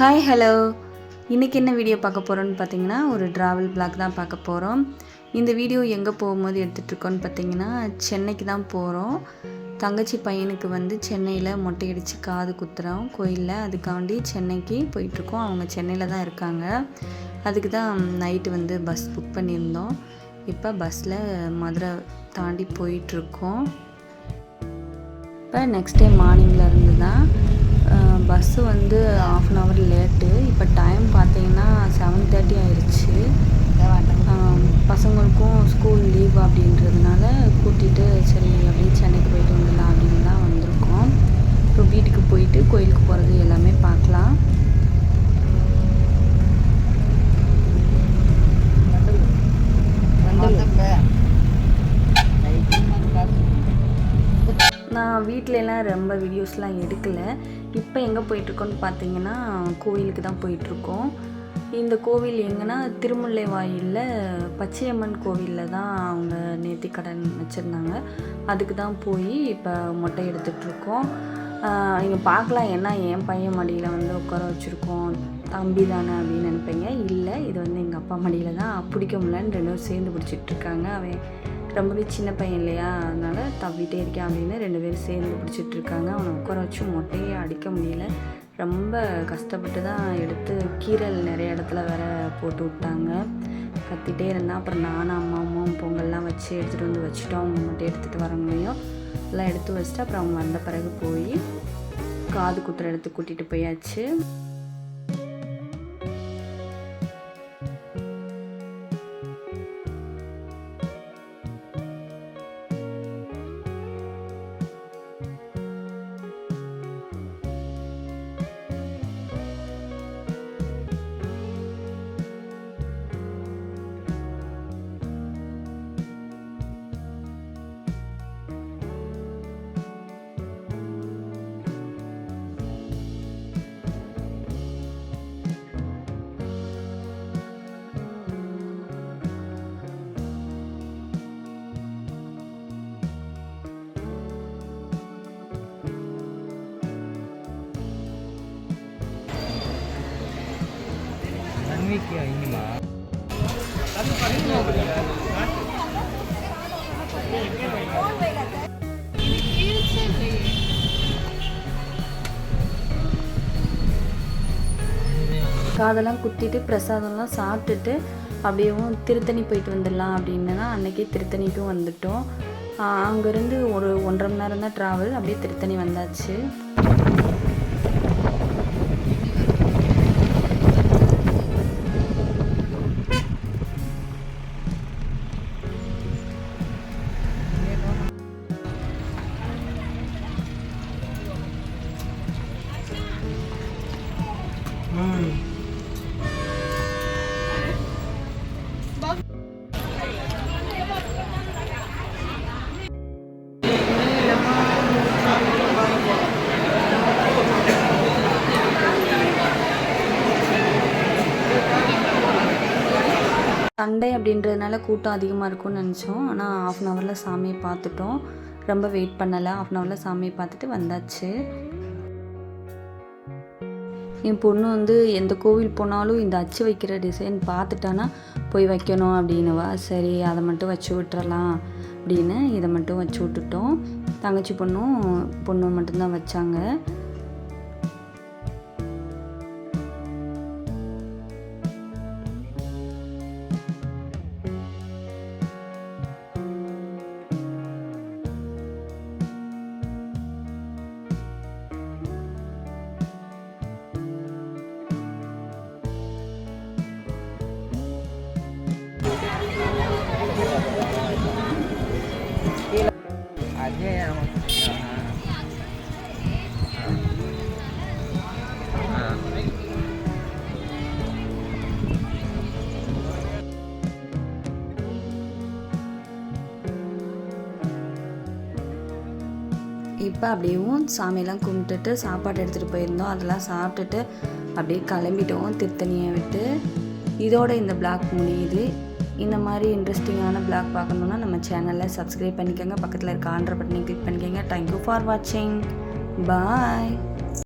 Hi hello இன்றைக்கி என்ன video பார்க்க போகிறோன்னு பார்த்தீங்கன்னா ஒரு ட்ராவல் பிளாக் தான் பார்க்க போகிறோம் இந்த வீடியோ எங்கே போகும்போது எடுத்துகிட்ருக்கோன்னு பார்த்தீங்கன்னா சென்னைக்கு தான் போகிறோம் தங்கச்சி பையனுக்கு வந்து சென்னையில் மொட்டையடித்து காது குத்துறோம். கோயிலில் அதுக்காண்டி சென்னைக்கு போயிட்டுருக்கோம் அவங்க சென்னையில் தான் இருக்காங்க. அதுக்கு தான் நைட்டு வந்து பஸ் புக் பண்ணியிருந்தோம். இப்போ பஸ்ஸில் மதுரை தாண்டி போயிட்டுருக்கோம் இப்போ நெக்ஸ்ட் டே மார்னிங்கில் இருந்து தான் ஆஃப் அன் ஹவர் லேட்டு இப்போ டைம் பார்த்தீங்கன்னா செவன் தேர்ட்டி ஆயிடுச்சு பசங்களுக்கும் ஸ்கூல் லீவ் அப்படின்றதுனால கூட்டிகிட்டு சரி அப்படியே சென்னைக்கு போயிட்டு வந்துடலாம் அப்படின்னு தான் வந்திருக்கோம் இப்போ வீட்டுக்கு போயிட்டு கோயிலுக்கு போகிறது எல்லாமே பார்க்கலாம் நான் வீட்டிலலாம் ரொம்ப வீடியோஸ்லாம் எடுக்கலை. இப்போ எங்கே போயிட்டுருக்கோன்னு பார்த்தீங்கன்னா கோவிலுக்கு தான் போயிட்டுருக்கோம். இந்த கோவில் எங்கன்னா திருமுல்லை வாயிலில் பச்சையம்மன் கோவிலில் தான் அவங்க நேர்த்தி கடன் வச்சுருந்தாங்க. அதுக்கு தான் போய் இப்போ மொட்டை எடுத்துகிட்ருக்கோம் இங்கே பார்க்கலாம் என்ன என் பையன் மடியில் வந்து உட்கார வச்சுருக்கோம். தம்பி தானே அப்படின்னு நினைப்பீங்க. இல்லை இது வந்து எங்கள் அப்பா மடியில் தான். பிடிக்க முடியலன்னு ரெண்டு பேரும் சேர்ந்து பிடிச்சிட்ருக்காங்க அவன் ரொம்பவே சின்ன பையன் இல்லையா? அதனால் தவிட்டே இருக்கேன் அப்படின்னு ரெண்டு பேரும் சேர்ந்து பிடிச்சிட்டு இருக்காங்க அவனை உட்கார வச்சு மொட்டையே அடிக்க முடியல. ரொம்ப கஷ்டப்பட்டு தான் எடுத்து கீரல் நிறைய இடத்துல வேற போட்டு விட்டாங்க. கத்திட்டே இருந்தால் அப்புறம் நானும் அம்மாவும் பொங்கல்லாம் வச்சு எடுத்துகிட்டு வந்து வச்சுட்டோம். அவங்க மட்டும் எடுத்துகிட்டு வர முடியும். எல்லாம் எடுத்து வச்சுட்டு அப்புறம் அவங்க வந்த பிறகு போய் காது குத்துற இடத்துக்கு கூட்டிகிட்டு போயாச்சு. தன்விக்கு இனிமா காதெல்லாம் குத்திட்டு பிரசாதம்லாம் சாப்பிட்டுட்டு அப்படியேவும் திருத்தணி போயிட்டு வந்துடலாம் அப்படின்னு தான் அன்றைக்கே திருத்தணிக்கும் வந்துட்டோம். அங்கேருந்து ஒரு ஒன்றரை மணி நேரம் தான் ட்ராவல் அப்படியே திருத்தணி வந்தாச்சு. சண்டே அப்படின்றதுனால கூட்டம் அதிகமாக இருக்கும்னு நினச்சோம். ஆனால் ஆஃப் அன் ஹவரில் சாமியை பார்த்துட்டோம். ரொம்ப வெயிட் பண்ணலை. ஆஃப் அன் ஹவரில் சாமியை பார்த்துட்டு வந்தாச்சு. என் பொண்ணு வந்து எந்த கோவில் போனாலும் இந்த அச்சு வைக்கிற டிசைன் பார்த்துட்டானா போய் வைக்கணும் அப்படின்னுவா. சரி அதை மட்டும் வச்சு விட்டுறலாம் அப்படின்னு இதை மட்டும் வச்சு விட்டுட்டோம். தங்கச்சி பொண்ணும் பொண்ணு மட்டும்தான் வச்சாங்க. இப்போ அப்படியும் சாமியெல்லாம் கும்பிட்டுட்டு சாப்பாடு எடுத்துகிட்டு போயிருந்தோம். அதெல்லாம் சாப்பிட்டுட்டு அப்படியே கிளம்பிட்டோம். திருத்தணியை விட்டு. இதோட இந்த பிளாக் முடியுது. இந்த மாதிரி இன்ட்ரெஸ்டிங்கான பிளாக் பார்க்கணுன்னா நம்ம சேனலில் சப்ஸ்கிரைப் பண்ணிக்கோங்க. பக்கத்தில் இருக்க ஆண்ட்ரை பட்டனை கிளிக் பண்ணிக்கோங்க. தேங்க்யூ ஃபார் வாட்சிங் பாய்